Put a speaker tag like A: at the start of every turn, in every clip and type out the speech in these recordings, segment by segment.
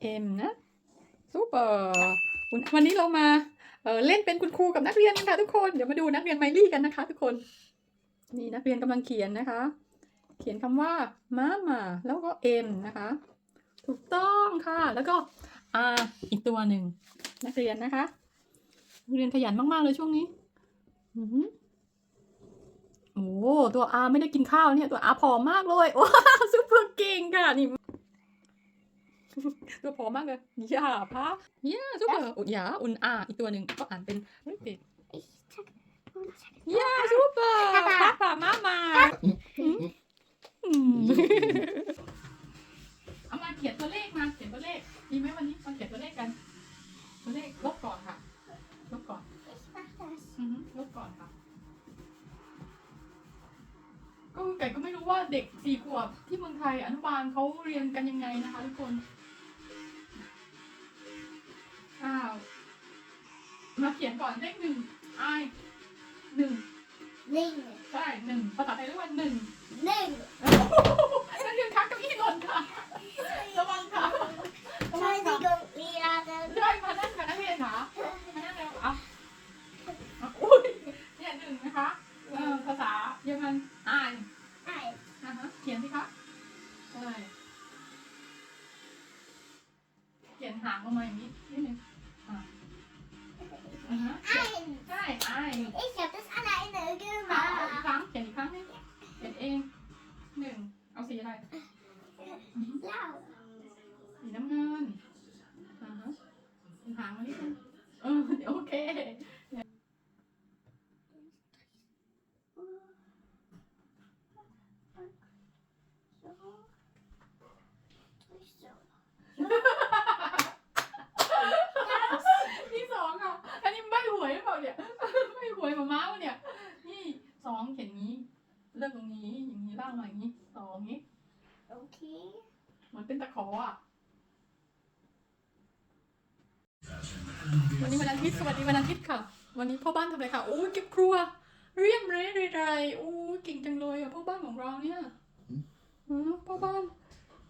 A: เอ็มนะซูเปอร์วันนี้เรามาเเล่นเป็นคุณครูกับนักเรียนกันค่ะทุกคน เดี๋ยวมาดูนักเรียนไมลี่กันนะคะ ทุกคน นี่นักเรียนกำลังเขียนนะคะ เขียนคำว่ามามาแล้วก็เอ็มนะคะ ถูกต้องค่ะ แล้วก็อาอีกตัวหนึ่งนักเรียนนะคะนักเรียนขยันมากๆเลยช่วงนี้อือโอ้ตัวอาไม่ได้กินข้าวเนี่ย ตัวอาผอมมากเลยว้าซุปเปอร์เก่งค่ะนี่ ตัวผอมมากเลยอย่าพะอย่าซุปเปอร์อุยาอุนอาอีกตัวหนึ่งก็อ่านเป็นเฮ้ยเป็ด
B: Ich check. check.
A: ย่าซุปเปอร์
B: ค่ะ
A: พักป่ามามาอืมเอามาเขียนตัวเลขมาเขียนตัวเลขดีไหมวันนี้มาเขียนตัวเลขกัน ตัวเลขลบก่อนค่ะลบก่อน
B: Ich mach das.
A: อือฮึลบก่อนค่ะก็ไก่ก็ไม่รู้ว่าเด็กสี่ขวบที่เมืองไทยอนุบาลเขาเรียนกันยังไงนะคะทุกคน มาเขียนก่อนเลขหนึ่งไอหนึ่ง
B: Ning.
A: ใช่หนึ่งภาษาไทยเรียกว่าหนึ่ง
B: Ning.
A: นักเรียนทักเก้าอี้หล่นค่ะระวังค่ะระวังค่ะ
B: Entschuldigung, Lehrerin.
A: ได้มานั่งค่ะนักเรียนค่ะมานั่งแล้วอะอะอุ้ยเนี่ยหนึ่งนะคะเออภาษาเยอรมันอ่าน
B: Eins.
A: นะฮะเขียนสิคะใช่เขียนหางลงมาอย่างนี้นิดนึงอะ อ่าฮะ
B: Eins.
A: ใช่ไอ
B: Ich habe das alleine
A: เอาอีก
B: gemacht.
A: ครั้งเขียนอีกครั้งนึงเขียนเองหนึ่งเอาสีอะไรอืม
B: Blau.
A: สีน้ำเงินอ่าฮะหางมานิดนึงเออเดี๋ยวโอเค นี่สองอะ อันนี้ใบหวยหรือเปล่าเนี่ย ใบหวยมาม้าวะเนี่ย นี่สองเขียนงี้ เลือกตรงนี้ อย่างนี้ล่างมาอย่างนี้สองนี้
B: Okay.
A: เหมือนเป็นตะขออะ วันนี้วันอาทิตย์สวัสดีวันอาทิตย์ค่ะ วันนี้พ่อบ้านทำอะไรคะโอ้ยเก็บครัว เรียมเรยไรโอ้ยเก่งจังเลยอะพ่อบ้านของเราเนี่ยอืมพ่อบ้าน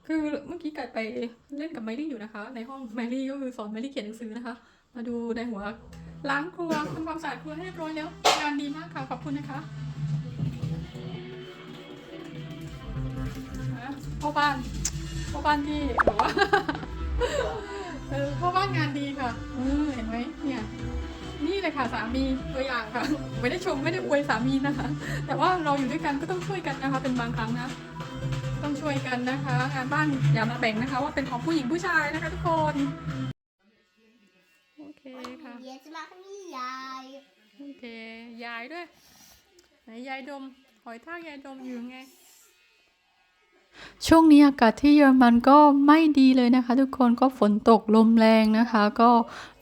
A: คือเมื่อกี้ไก่ไปเล่นกับไมลี่อยู่นะคะ ในห้องไมลี่ก็คือสอนไมลี่เขียนหนังสือนะคะ มาดูในหัวล้างครัวทำความสะอาดครัวให้เรียบร้อยแล้วงานดีมากค่ะขอบคุณนะคะ พ่อบ้านพ่อบ้านที่แบบว่าเออพ่อบ้านงานดีค่ะเออเห็นไหมเนี่ย นี่เลยค่ะสามีตัวอย่างค่ะ ไม่ได้ชมไม่ได้อวยสามีนะคะ แต่ว่าเราอยู่ด้วยกันก็ต้องช่วยกันนะคะ เป็นบางครั้งนะ ต้องช่วยกันนะคะ งานบ้านอย่ามาแบ่งนะคะ ว่าเป็นของผู้หญิงผู้ชายนะคะ ทุกคนโอเคค่ะ
B: Und jetzt machen wir Jai.
A: โอเคยายด้วยไหนยายดมหอยทากยายดมอยู่ไง ช่วงนี้อากาศที่เยอรมันก็ไม่ดีเลยนะคะ ทุกคนก็ฝนตกลมแรงนะคะ ก็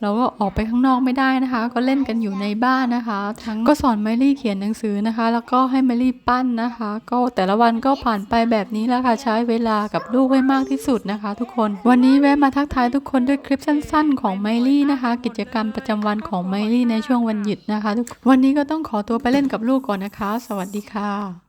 A: เราก็ออกไปข้างนอกไม่ได้นะคะ ก็เล่นกันอยู่ในบ้านนะคะ ทั้งก็สอนไมลี่เขียนหนังสือนะคะ แล้วก็ให้ไมลี่ปั้นนะคะ ก็แต่ละวันก็ผ่านไปแบบนี้แล้วค่ะใช้เวลากับลูกให้มากที่สุดนะคะ ทุกคนวันนี้แวะมาทักทายทุกคนด้วยคลิปสั้น ๆ ของไมลี่นะคะ กิจกรรมประจำวันของไมลี่ในช่วงวันหยุดนะคะทุกวันนี้ก็ต้องขอตัวไปเล่นกับลูกก่อนนะคะ สวัสดีค่ะ